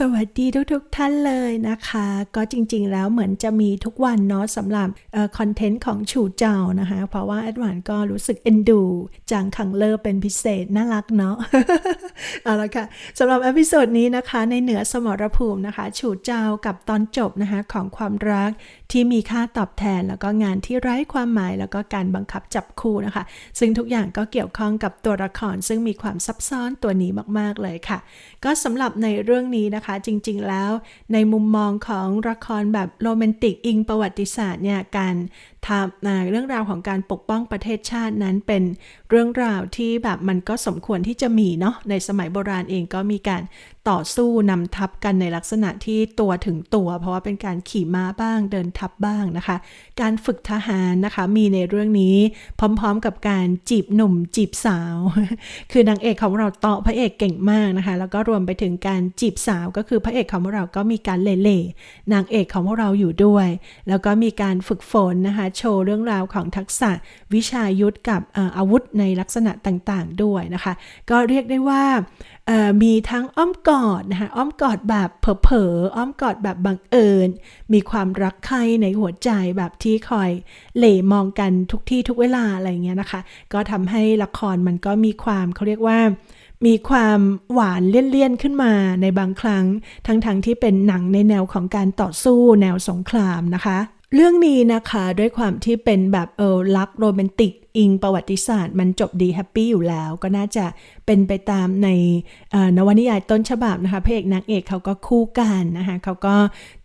สวัสดีทุกๆทท่านเลยนะคะ ก็จริงๆแล้วเหมือนจะมีทุกวันเนาะสำหรับคอนเทนต์ของฉูเจ้านะคะ เพราะว่าแอดวานก็รู้สึกเอ็นดูจางขังเลอเป็นพิเศษ น่ารักเนาะเอาละค่ะสำหรับเอพิโซดนี้นะคะ ในเหนือสมรภูมินะคะฉูเจ้ากับตอนจบนะคะ ของความรักที่มีค่าตอบแทน แล้วก็งานที่ไร้ความหมายแล้วก็การบังคับจับคู่นะคะ ซึ่งทุกอย่างก็เกี่ยวข้องกับตัวละครซึ่งมีความซับซ้อนตัวนี้มากๆเลยค่ะ ก็สำหรับในเรื่องนี้นะคะจริงๆแล้ว ในมุมมองของละครแบบโรแมนติกอิงประวัติศาสตร์เนี่ยการ เรื่องราวของการปกป้องประเทศชาตินั้นเป็นเรื่องราวที่แบบมันก็สมควรที่จะมีเนาะในสมัยโบราณเองก็มีการต่อสู้นำทัพกันในลักษณะที่ตัวถึงตัว เพราะว่าเป็นการขี่ม้าบ้างเดินทัพบ้างนะคะ การฝึกทหารนะคะมีในเรื่องนี้พร้อมๆกับการจีบหนุ่มจีบสาว คือนางเอกของเราเต่อพระเอกเก่งมากนะคะ แล้วก็รวมไปถึงการจีบสาวก็คือพระเอกของเราก็มีการเล่เล่นางเอกของเราอยู่ด้วย แล้วก็มีการฝึกฝนนะคะโชว์เรื่องราวของทักษะวิชายุทธกับอาวุธในลักษณะต่างๆด้วยนะคะ ก็เรียกได้ว่ามีทั้งอ้อมกอดนะคะอ้อมกอดแบบเผลอๆอ้อมกอดแบบบังเอิญ มีความรักใครในหัวใจแบบที่คอยเหล่มองกันทุกที่ทุกเวลาอะไรเงี้ยนะคะ ก็ทำให้ละครมันก็มีความเขาเรียกว่ามีความหวานเลี่ยนๆขึ้นมาในบางครั้ง ทั้งๆทที่เป็นหนังในแนวของการต่อสู้แนวสงครามนะคะ เรื่องนี้นะคะด้วยความที่เป็นแบบเออรักโรแมนติก อิงประวัติศาสตร์มันจบดีแฮปปี้อยู่แล้ว ก็น่าจะเป็นไปตามในนวนิยายต้นฉบับนะคะพระเอกนางเอกเขาก็คู่กันนะคะเขาก็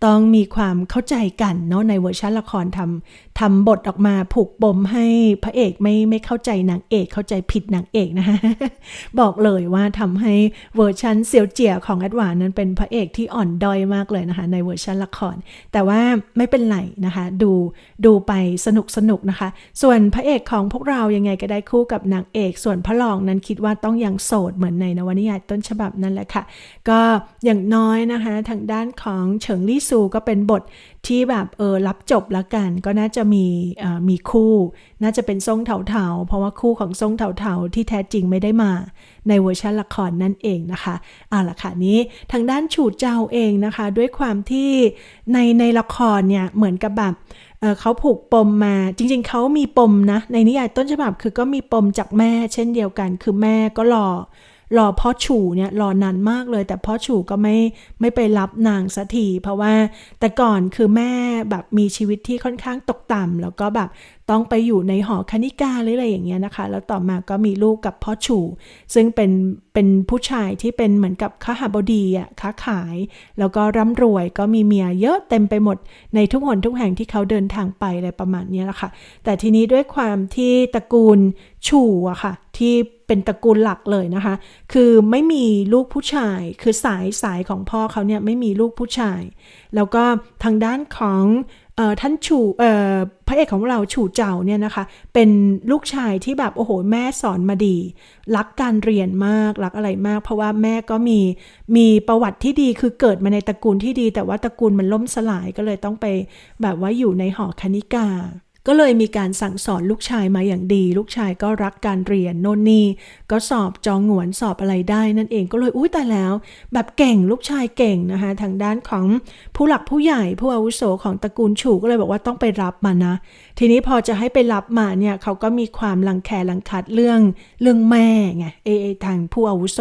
ต้องมีความเข้าใจกันเนาะในเวอร์ชันละครทำทำบทออกมาผูกปมให้พระเอกไม่ไม่เข้าใจนางเอก เข้าใจผิดนางเอกนะคะบอกเลยว่าทำให้เวอร์ชันเซียวเจียของแอดวานนั้นเป็นพระเอกที่อ่อนด้อยมากเลยนะคะในเวอร์ชันละคร แต่ว่าไม่เป็นไรนะคะ ดูดูไปสนุกสนุกนะคะ ส่วนพระเอกของพวกเรายังไงก็ได้คู่กับนางเอก ส่วนพระรองนั้นคิดว่าต้องอยังโสดเหมือนในนวนิยายต้นฉบับนั่นแหละค่ะ ก็อย่างน้อยนะคะ ทางด้านของเฉิงลี่ซูก็เป็นบทที่แบบเออรับจบแล้วกัน ก็น่าจะมีมีคู่ น่าจะเป็นทรงเถาๆ เพราะว่าคู่ของทรงเถาๆ ที่แท้จริงไม่ได้มาในเวอร์ชันละครนั่นเองนะคะเอาละค่ะนี้ทางด้านฉูดเจ้าเองนะคะ ด้วยความที่ในในละครเนี่ยเหมือนกับแบบ เขาผูกปมมา จริง ๆเขามีปมนะ ในนิยายต้นฉบับคือก็มีปมจากแม่ เช่นเดียวกัน คือแม่ก็หลอ รอพ่อฉู่เนี่ยรอนานมากเลย แต่พ่อฉู่ก็ไม่ไม่ไปรับนางสักทีเพราะว่าแต่ก่อนคือแม่แบบมีชีวิตที่ค่อนข้างตกต่ำแล้วก็แบบต้องไปอยู่ในหอคณิกาหรืออะไรอย่างเงี้ยนะคะ แล้วต่อมาก็มีลูกกับพ่อฉู่ซึ่งเป็นเป็นผู้ชายที่เป็นเหมือนกับข้าหาบดีอะค้าขาย แล้วก็ร่ำรวยก็มีเมียเยอะเต็มไปหมดในทุกหนทุกแห่งที่เขาเดินทางไปอะไรประมาณนี้แหละค่ะ แต่ทีนี้ด้วยความที่ตระกูลฉู่อะค่ะ ที่เป็นตระกูลหลักเลยนะคะ คือไม่มีลูกผู้ชาย คือสายสายของพ่อเขาเนี่ยไม่มีลูกผู้ชาย แล้วก็ทางด้านของท่านฉู่พระเอกของเราฉู่เจ้าเนี่ยนะคะ เป็นลูกชายที่แบบโอ้โหแม่สอนมาดี รักการเรียนมากรักอะไรมาก เพราะว่าแม่ก็มีมีประวัติที่ดีคือเกิดมาในตระกูลที่ดี แต่ว่าตระกูลมันล่มสลายก็เลยต้องไปแบบว่าอยู่ในหอคณิกา ก็เลยมีการสั่งสอนลูกชายมาอย่างดี ลูกชายก็รักการเรียนโน่นนี่ก็สอบจองหวนสอบอะไรได้นั่นเองก็เลยอุ้ยแต่แล้ว แบบเก่งลูกชายเก่งนะคะทางด้านของผู้หลักผู้ใหญ่ผู้อาวุโสของตระกูลฉูก็เลยบอกว่าต้องไปรับมานะ ทีนี้พอจะให้ไปรับมาเนี่ยเขาก็มีความลังแคลังคัดเรื่องเรื่องแม่ไงเอเอทางผู้อาวุโส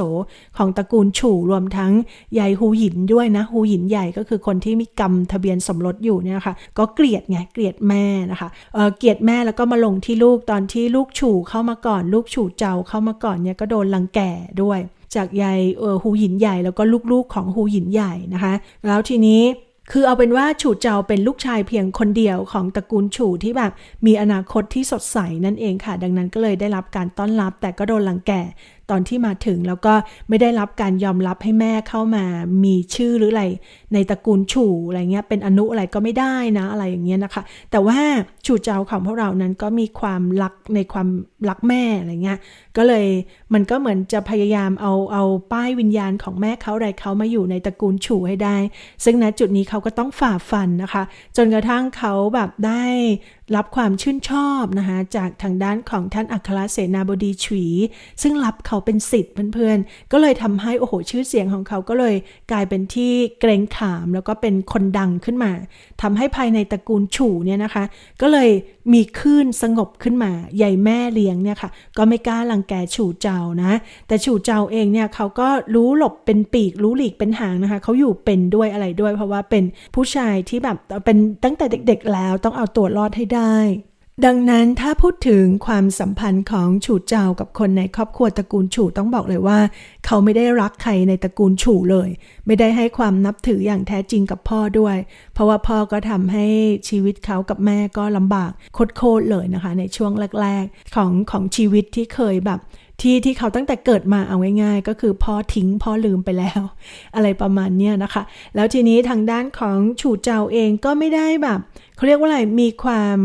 ของตระกูลฉูรวมทั้งยายฮูหยินด้วยนะฮูหยินใหญ่ก็คือคนที่มีกรรมทะเบียนสมรสอยู่เนี่ยค่ะก็เกลียดไงเกลียดแม่นะคะเกลียดแม่แล้วก็มาลงที่ลูกตอนที่ลูกฉู่เข้ามาก่อน ลูกฉู่เจ้าเข้ามาก่อนเนี่ยก็โดนลังแก่ด้วย จากยายหูหินใหญ่แล้วก็ลูกๆของหูหินใหญ่นะคะ แล้วทีนี้คือเอาเป็นว่าฉู่เจ้าเป็นลูกชายเพียงคนเดียวของตระกูลฉู่ที่แบบมีอนาคตที่สดใสนั่นเองค่ะ ดังนั้นก็เลยได้รับการต้อนรับ แต่ก็โดนลังแก่ตอนที่มาถึงแล้วก็ไม่ได้รับการยอมรับให้แม่เข้ามามีชื่อหรืออะไรในตระกูลฉู่อะไรเงี้ยเป็นอนุอะไรก็ไม่ได้นะอะไรอย่างเงี้ยนะคะ แต่ว่าฉู่เจ้าของพวกเรานั้นก็มีความรักในความรักแม่อะไรเงี้ยก็เลยมันก็เหมือนจะพยายามเอาเอาป้ายวิญญาณของแม่เขาอะไรเขามาอยู่ในตระกูลฉู่ให้ได้ ซึ่งณจุดนี้เขาก็ต้องฝ่าฟันนะคะ จนกระทั่งเขาแบบได้รับความชื่นชอบนะคะจากทางด้านของท่านอัครเสนาบดีฉีซึ่งรับเขาเป็นสิทธิ์เพื่อนๆ ก็เลยทำให้โอ้โหชื่อเสียงของเขาก็เลยกลายเป็นที่เกรงขามแล้วก็เป็นคนดังขึ้นมาทำให้ภายในตระกูลฉู่เนี่ยนะคะ ก็เลยมีคลื่นสงบขึ้นมาใหญ่แม่เลี้ยงเนี่ยค่ะก็ไม่กล้ารังแกฉู่เจ้านะ แต่ฉู่เจ้าเองเนี่ยเขาก็รู้หลบเป็นปีกรู้หลีกเป็นหางนะคะเขาอยู่เป็นด้วยอะไรด้วย เพราะว่าเป็นผู้ชายที่แบบเป็นตั้งแต่เด็ก ๆ แล้วต้องเอาตัวรอดให้ได้ ดังนั้นถ้าพูดถึงความสัมพันธ์ของฉูเจ้ากับคนในครอบครัวตระกูลฉูต้องบอกเลยว่า เขาไม่ได้รักใครในตระกูลฉูเลย ไม่ได้ให้ความนับถืออย่างแท้จริงกับพ่อด้วย เพราะว่าพ่อก็ทำให้ชีวิตเขากับแม่ก็ลำบากโคตรๆเลยนะคะ ในช่วงแรกๆของของชีวิตที่เคยแบบที่ที่เขาตั้งแต่เกิดมาเอาง่ายๆ ก็คือพ่อทิ้งพ่อลืมไปแล้ว อะไรประมาณเนี้ยนะคะ แล้วทีนี้ทางด้านของฉูเจ้าเองก็ไม่ได้แบบ เขาเรียกว่าอะไร มีความ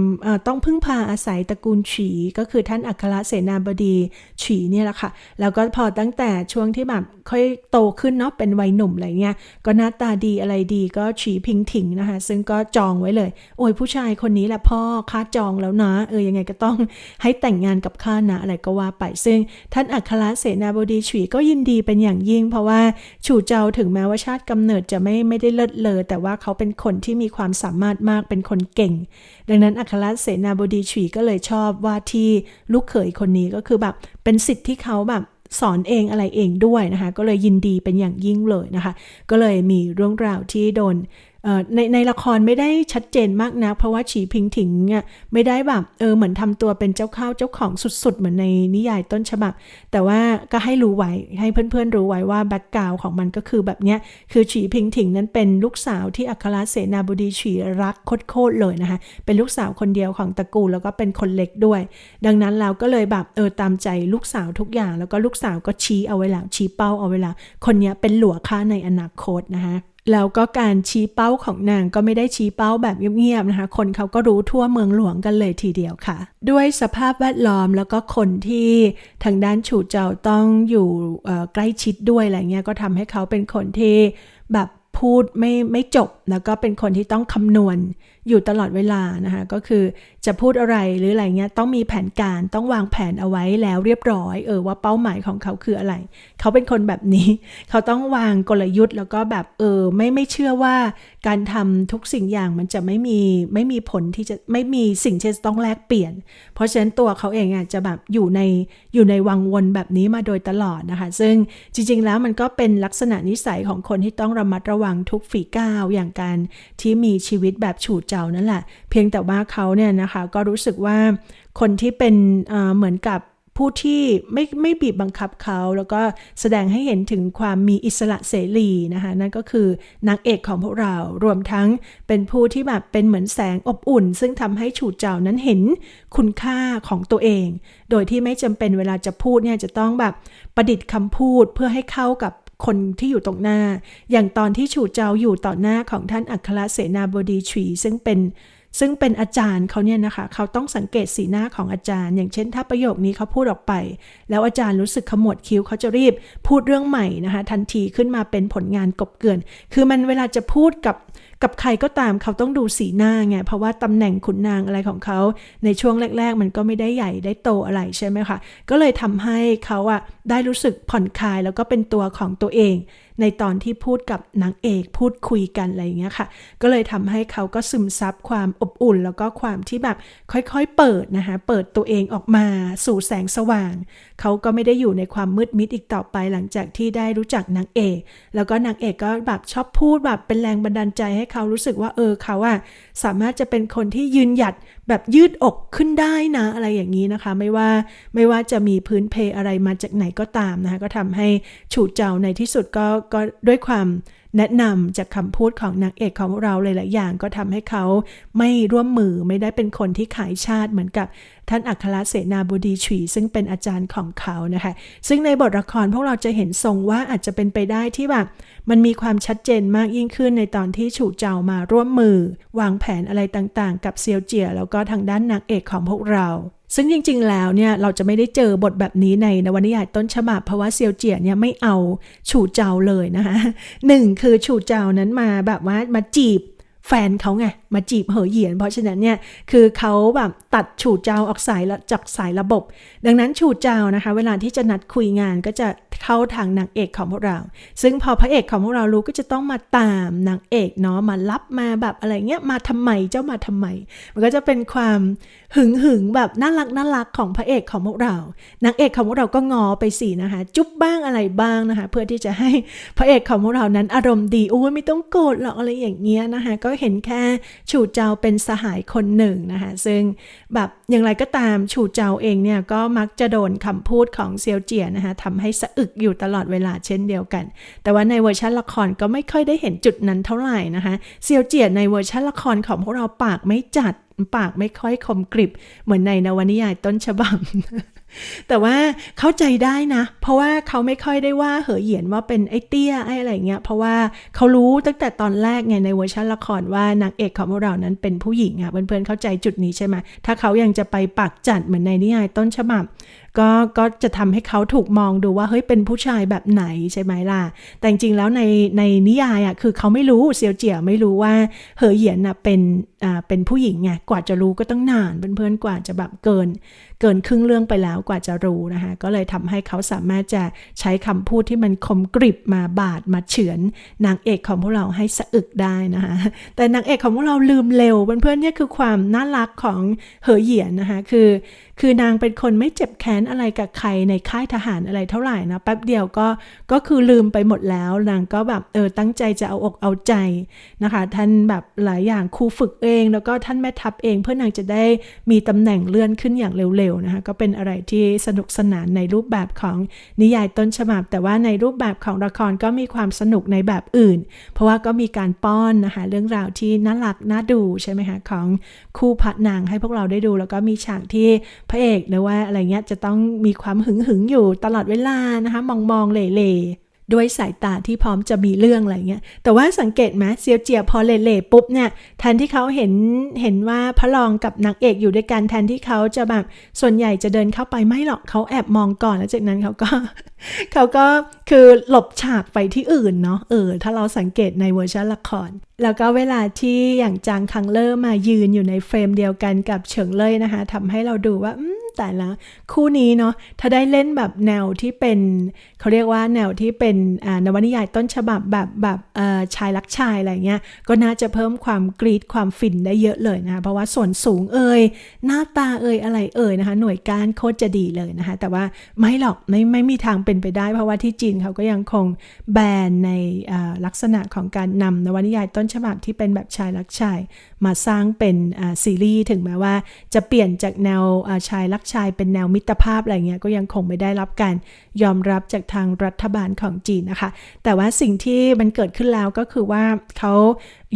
ต้องพึ่งพาอาศัยตระกูลฉีก็คือท่านอัครเสนาบดีฉีเนี่ยแหละค่ะ แล้วก็พอตั้งแต่ช่วงที่แบบค่อยโตขึ้นเนาะเป็นวัยหนุ่มอะไรเงี้ย ก็หน้าตาดีอะไรดีก็ฉีพิงถิงนะคะ ซึ่งก็จองไว้เลย โอ้ยผู้ชายคนนี้แหละพ่อค่าจองแล้วนะ เออยังไงก็ต้องให้แต่งงานกับข้านะอะไรก็ว่าไป ซึ่งท่านอัครเสนาบดีฉุยก็ยินดีเป็นอย่างยิ่ง เพราะว่าฉูเจ้าถึงแม้ว่าชาติกำเนิดจะไม่ไม่ได้เลิศเลอแต่ว่าเขาเป็นคนที่มีความสามารถมากเป็นคนเก่ง ดังนั้นอัครเสนาบดีฉุยก็เลยชอบว่าที่ลูกเขยคนนี้ก็คือแบบเป็นสิทธิ์ที่เขาแบบสอนเองอะไรเองด้วยนะคะ ก็เลยยินดีเป็นอย่างยิ่งเลยนะคะ ก็เลยมีเรื่องราวที่โดน ในในละครไม่ได้ชัดเจนมากนะเพราะว่าฉีพิงถิงอะไม่ได้แบบเออเหมือนทำตัวเป็นเจ้าข้าวเจ้าของสุดๆ เหมือนในนิยายต้นฉบับ แต่ว่าก็ให้รู้ไว้ให้เพื่อนๆ รู้ไว้ว่าแบ็กกราวของมันก็คือแบบเนี้ยคือฉีพิงถิงนั้นเป็นลูกสาวที่อัครเสนาบดีฉีรักโคตรๆเลยนะคะเป็นลูกสาวคนเดียวของตระกูลแล้วก็เป็นคนเล็กด้วย ดังนั้นเราก็เลยแบบเออตามใจลูกสาวทุกอย่าง แล้วก็ลูกสาวก็ชี้เอาไว้แล้วชี้เป้าเอาไว้แล้วคนเนี้ยเป็นหลัวค่าในอนาคตนะคะ แล้วก็การชี้เป้าของนางก็ไม่ได้ชี้เป้าแบบเงียบๆนะคะ คนเขาก็รู้ทั่วเมืองหลวงกันเลยทีเดียวค่ะ ด้วยสภาพแวดล้อมแล้วก็คนที่ทางด้านฉูเจ้าต้องอยู่ใกล้ชิดด้วยอะไรเงี้ยก็ทำให้เขาเป็นคนที่แบบพูดไม่ไม่จบ แล้วก็เป็นคนที่ต้องคำนวณ อยู่ตลอดเวลานะคะ ก็คือจะพูดอะไรหรืออะไรเงี้ยต้องมีแผนการต้องวางแผนเอาไว้แล้วเรียบร้อย เออว่าเป้าหมายของเขาคืออะไร เขาเป็นคนแบบนี้ เขาต้องวางกลยุทธ์ แล้วก็แบบเออไม่ไม่เชื่อว่าการทำทุกสิ่งอย่างมันจะไม่มีไม่มีผลที่จะไม่มีสิ่งที่จะต้องแลกเปลี่ยน เพราะฉะนั้นตัวเขาเองอะจะแบบอยู่ในอยู่ในวังวนแบบนี้มาโดยตลอดนะคะ ซึ่งจริง ๆ แล้วมันก็เป็นลักษณะนิสัยของคนที่ต้องระมัดระวังทุกฝีก้าวอย่างการที่มีชีวิตแบบฉูดเจ้านั่นแหละ เพียงแต่ว่าเขาเนี่ยนะคะก็รู้สึกว่าคนที่เป็นเอ่อเหมือนกับผู้ที่ไม่ไม่บีบบังคับเขา แล้วก็แสดงให้เห็นถึงความมีอิสระเสรีนะคะนั่นก็คือนางเอกของพวกเรารวมทั้งเป็นผู้ที่แบบเป็นเหมือนแสงอบอุ่น ซึ่งทำให้ฉูดเจ้านั้นเห็นคุณค่าของตัวเอง โดยที่ไม่จำเป็นเวลาจะพูดเนี่ยจะต้องแบบประดิษฐ์คำพูดเพื่อให้เข้ากับ คนที่อยู่ตรงหน้า อย่างตอนที่ฉูเจ้าอยู่ต่อหน้าของท่านอัครเสนาบดีฉีซึ่งเป็นซึ่งเป็นอาจารย์เขาเนี่ยนะคะ เขาต้องสังเกตสีหน้าของอาจารย์ อย่างเช่น ถ้าประโยคนี้เขาพูดออกไป แล้วอาจารย์รู้สึกขมวดคิ้วเขาจะรีบพูดเรื่องใหม่นะคะ ทันทีขึ้นมาเป็นผลงานกบเกิน คือมันเวลาจะพูดกับ กับใครก็ตามเขาต้องดูสีหน้าไง เพราะว่าตำแหน่งขุนนางอะไรของเขาในช่วงแรก ๆ มันก็ไม่ได้ใหญ่ได้โตอะไรใช่ไหมคะ ก็เลยทำให้เขาอะได้รู้สึกผ่อนคลายแล้วก็เป็นตัวของตัวเอง ในตอนที่พูดกับนางเอกพูดคุยกันอะไรอย่างเงี้ยค่ะ ก็เลยทำให้เขาก็ซึมซับความอบอุ่น แล้วก็ความที่แบบค่อยๆ เปิดนะคะ เปิดตัวเองออกมาสู่แสงสว่าง เขาก็ไม่ได้อยู่ในความมืดมิดอีกต่อไปหลังจากที่ได้รู้จักนางเอก แล้วก็นางเอกก็แบบชอบพูดแบบเป็นแรงบันดาลใจให้เขารู้สึกว่าเออเขาอะสามารถจะเป็นคนที่ยืนหยัดแบบยืดอกขึ้นได้นะอะไรอย่างนี้นะคะ ไม่ว่าไม่ว่าจะมีพื้นเพอะไรมาจากไหนก็ตามนะคะก็ทำให้ฉูดเจ้าในที่สุดก็ก็ด้วยความ แนะนำจากคำพูดของนางเอกของเราหลายๆอย่างก็ทำให้เขาไม่ร่วมมือไม่ได้เป็นคนที่ขายชาติเหมือนกับท่านอัครเสนาบดีฉีซึ่งเป็นอาจารย์ของเขานะคะ ซึ่งในบทละครพวกเราจะเห็นทรงว่าอาจจะเป็นไปได้ที่แบบมันมีความชัดเจนมากยิ่งขึ้นในตอนที่ฉูเจ้ามาร่วมมือ วางแผนอะไรต่างๆ กับเซียวเจียแล้วก็ทางด้านนางเอกของพวกเรา ซึ่งจริง ๆ แล้วเนี่ยเราจะไม่ได้เจอบทแบบนี้ในนวนิยายต้นฉบับเพราะว่าเซียวเจียเนี่ยไม่เอาฉูเจาเลยนะคะหนึ่งคือฉูเจานั้นมาแบบว่ามาจีบแฟนเขาไง มาจีบเหอเหยียน เพราะฉะนั้นเนี่ยคือเขาแบบตัดฉูดเจ้าออกสายละจากสายระบบ ดังนั้นฉูดเจ้านะคะ เวลาที่จะนัดคุยงานก็จะเข้าทางนางเอกของพวกเรา ซึ่งพอพระเอกของพวกเรารู้ก็จะต้องมาตามนางเอกเนาะมารับมาแบบอะไรเงี้ยมาทำไมเจ้ามาทำไม มันก็จะเป็นความหึงหึงแบบน่ารักน่ารักของพระเอกของพวกเรานางเอกของพวกเราก็งอไปสินะคะ จุ๊บบ้างอะไรบ้างนะคะ เพื่อที่จะให้พระเอกของพวกเรานั้นอารมณ์ดีโอ้ยไม่ต้องโกรธหรอกอะไรอย่างเงี้ยนะคะก็เห็นแค่ฉูเจ้าเป็นสหายคนหนึ่งนะคะ ซึ่งแบบอย่างไรก็ตามฉูเจ้าเองเนี่ยก็มักจะโดนคำพูดของเซียวเจียนะคะทำให้สะอึกอยู่ตลอดเวลาเช่นเดียวกัน แต่ว่าในเวอร์ชันละครก็ไม่ค่อยได้เห็นจุดนั้นเท่าไหร่นะคะเซียวเจียในเวอร์ชันละครของพวกเราปากไม่จัดปากไม่ค่อยคมกริบ เหมือนในนวนิยายต้นฉบับ แต่ว่าเข้าใจได้นะ เพราะว่าเขาไม่ค่อยได้ว่าเหอเหยียนว่าเป็นไอ้เตี้ยไอ้อะไรเงี้ย เพราะว่าเขารู้ตั้งแต่ตอนแรกไงในเวอร์ชันละครว่านางเอกของพวกเรานั้นเป็นผู้หญิงอะเพื่อนๆเข้าใจจุดนี้ใช่ไหมถ้าเขายังจะไปปากจัดเหมือนในนิยายต้นฉบับก็ก็จะทำให้เขาถูกมองดูว่าเฮ้ยเป็นผู้ชายแบบไหนใช่ไหมล่ะ แต่จริงๆแล้วในในนิยายอะคือเขาไม่รู้เซียวเจี๋ยไม่รู้ว่าเหอเหยียนอะเป็นอ่าเป็นผู้หญิงไงกว่าจะรู้ก็ต้องนานเพื่อนๆกว่าจะแบบเกิน เกินครึ่งเรื่องไปแล้วกว่าจะรู้นะคะ ก็เลยทำให้เขาสามารถจะใช้คำพูดที่มันคมกริบมาบาดมาเฉือนนางเอกของพวกเราให้สะอึกได้นะคะ แต่นางเอกของพวกเราลืมเร็วเพื่อนๆเนี่ยคือความน่ารักของเหอเหยียนนะคะ คือคือนางเป็นคนไม่เจ็บแค้นอะไรกับใครในค่ายทหารอะไรเท่าไหร่นะแป๊บเดียวก็ก็คือลืมไปหมดแล้ว นางก็แบบเออตั้งใจจะเอาอกเอาใจนะคะ ท่านแบบหลายอย่างครูฝึกเอง แล้วก็ท่านแม่ทัพเองเพื่อนางจะได้มีตำแหน่งเลื่อนขึ้นอย่างเร็วๆนะคะก็เป็นอะไรที่สนุกสนานในรูปแบบของนิยายต้นฉบับ แต่ว่าในรูปแบบของละครก็มีความสนุกในแบบอื่น เพราะว่าก็มีการป้อนนะคะเรื่องราวที่น่ารักน่าดูใช่ไหมคะของคู่พระนางให้พวกเราได้ดู แล้วก็มีฉากที่พระเอกหรือว่าอะไรเงี้ยจะต้องมีความหึงหึงอยู่ตลอดเวลานะคะ มองมองๆเล่ๆด้วยสายตาที่พร้อมจะมีเรื่องอะไรเงี้ย แต่ว่าสังเกตไหมเซียวเจียพอเล่ๆปุ๊บเนี่ย แทนที่เขาเห็นเห็นว่าพระรองกับนางเอกอยู่ด้วยกันแทนที่เขาจะแบบส่วนใหญ่จะเดินเข้าไปไม่หรอกเขาแอบมองก่อนแล้วจากนั้นเขาก็เขาก็คือหลบฉากไปที่อื่นเนาะเออถ้าเราสังเกตในเวอร์ชันละครแล้วก็เวลาที่อย่างจางคังเลอร์มายืนอยู่ในเฟรมเดียวกันกับเฉิงเล่ยนะคะทำให้เราดูว่าแต่ละคู่นี้เนาะถ้าได้เล่นแบบแนวที่เป็นเขาเรียกว่าแนวที่เป็นนวนิยายต้นฉบับแบบแบบชายรักชายอะไรเงี้ยก็น่าจะเพิ่มความกรีดความฟินได้เยอะเลยนะคะเพราะว่าส่วนสูงเอ่ยหน้าตาเอ่ยอะไรเอ่ยนะคะหน่วยการโคตรจะดีเลยนะคะแต่ว่าไม่หรอกไม่ไม่มีทางเป็นไปได้ เพราะว่าที่จีนเขาก็ยังคงแบนในลักษณะของการนำนวนิยายต้นฉบับที่เป็นแบบชายรักชาย มาสร้างเป็นซีรีส์ถึงแม้ว่า จะเปลี่ยนจากแนวชายรักชาย เป็นแนวมิตรภาพอะไรเงี้ยก็ยังคงไม่ได้รับการยอมรับจากทางรัฐบาลของจีนนะคะ แต่ว่าสิ่งที่มันเกิดขึ้นแล้วก็คือว่าเขา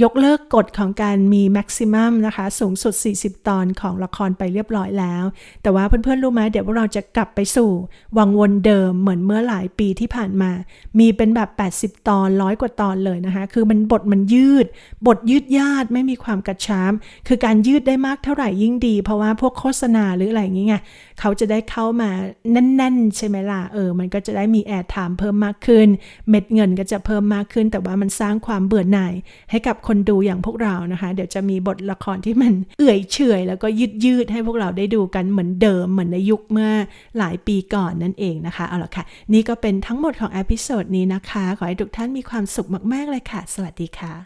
ยกเลิกกฎของการมีแม็กซิมัมนะคะ สูงสุด 40 ตอนของละครไปเรียบร้อยแล้ว แต่ว่าเพื่อนๆรู้ไหมเดี๋ยวเราจะกลับไปสู่ วังวนเดิมเหมือนเมื่อหลายปีที่ผ่านมา มีเป็นแบบ 80 ตอนร้อยกว่าตอนเลยนะคะ คือมันบทมันยืด บทยืดยาดไม่มีความกระชับคือการยืดได้มากเท่าไหร่ยิ่งดี เพราะว่าพวกโฆษณาหรืออะไรอย่างเงี้ยเขาจะได้เข้ามาแน่นๆ ใช่ไหมล่ะเออ มันก็จะได้มีแอร์ไทม์เพิ่มมากขึ้น เม็ดเงินก็จะเพิ่มมากขึ้น แต่ว่ามันสร้างความเบื่อหน่ายให้กับคนดูอย่างพวกเรานะคะ เดี๋ยวจะมีบทละครที่มันเอื่อยเฉยแล้วก็ยืดยืดให้พวกเราได้ดูกันเหมือนเดิมเหมือนในยุคเมื่อหลายปีก่อนนั่นเองนะคะ เอาละค่ะ นี่ก็เป็นทั้งหมดของอพิโซดนี้นะคะ ขอให้ทุกท่านมีความสุขมาก ๆ เลยค่ะ สวัสดีค่ะ